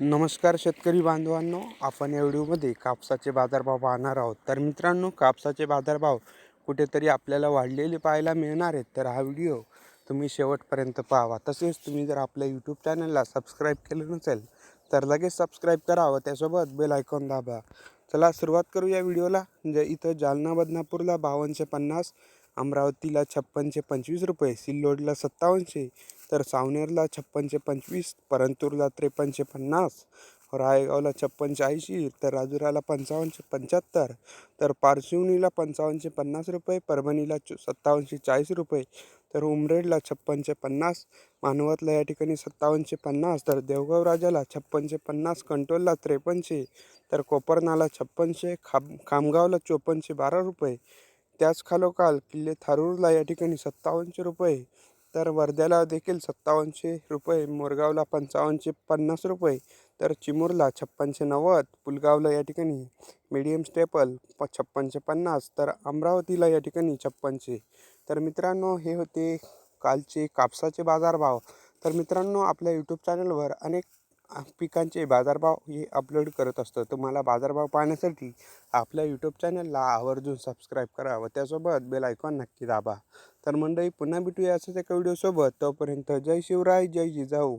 नमस्कार शेतकरी बांधवांनो आपण या व्हिडिओमध्ये कापसाचे बाजारभाव पाहणार आहोत. तर मित्रांनो कापसाचे बाजारभाव कुठेतरी आपल्याला वाढलेले पाहायला मिळणार आहेत. तर हा व्हिडिओ तुम्ही शेवटपर्यंत पाहावा. तसेच तुम्ही जर आपल्या यूट्यूब चॅनलला सबस्क्राईब केलं नसेल तर लगेच सबस्क्राईब करावं त्यासोबत बेल आयकॉन दाबा. चला सुरुवात करू या व्हिडिओला. जे इथं जालना बदनापूरला बावनशे पन्नास अमरावतीला छप्पनशे पंचवीस रुपये सिल्लोडला सत्तावनशे तर सावनेरला छप्पनशे पंचवीस परंतूरला त्रेपन्नशे पन्नास रायगावला छप्पनशे ऐंशी तर राजुराला पंचावन्नशे पंच्याहत्तर तर पारशिवनीला पंचावन्नशे पन्नास रुपये परभणीला चो सत्तावन्नशे चाळीस रुपये तर उमरेडला छप्पनशे पन्नास मानवतला या ठिकाणी सत्तावन्नशे पन्नास तर देवगाव राजाला छप्पनशे पन्नास कंटोलला त्रेपन्नशे तर कोपरनाला छप्पनशे खाम खामगावला चोपन्नशे बारा रुपये त्याच खालोखाल किल्ले थारूरला या ठिकाणी सत्तावन्नशे रुपये तर वर्ध्याला देखील सत्तावन्नशे रुपये मोरगावला पंचावन्नशे पन्नास रुपये तर चिमूरला छप्पनशे नव्वद पुलगावला या ठिकाणी मीडियम स्टेपल प छप्पनशे पन्नास तर अमरावतीला या ठिकाणी छप्पनशे. तर मित्रांनो हे होते कालचे कापसाचे बाजारभाव. तर मित्रांनो आपल्या यूट्यूब चॅनलवर अनेक पिकांचे बाजारभाव हे अपलोड करत असतो. तुम्हाला बाजारभाव पाहण्यासाठी आपल्या यूट्यूब चॅनलला आवर्जून सबस्क्राईब करा व त्यासोबत बेल आयकॉन नक्की दाबा. तर मंडळी पुन्हा भेटूया असंच एका व्हिडिओसोबत तोपर्यंत जय शिवराय जय जिजाऊ.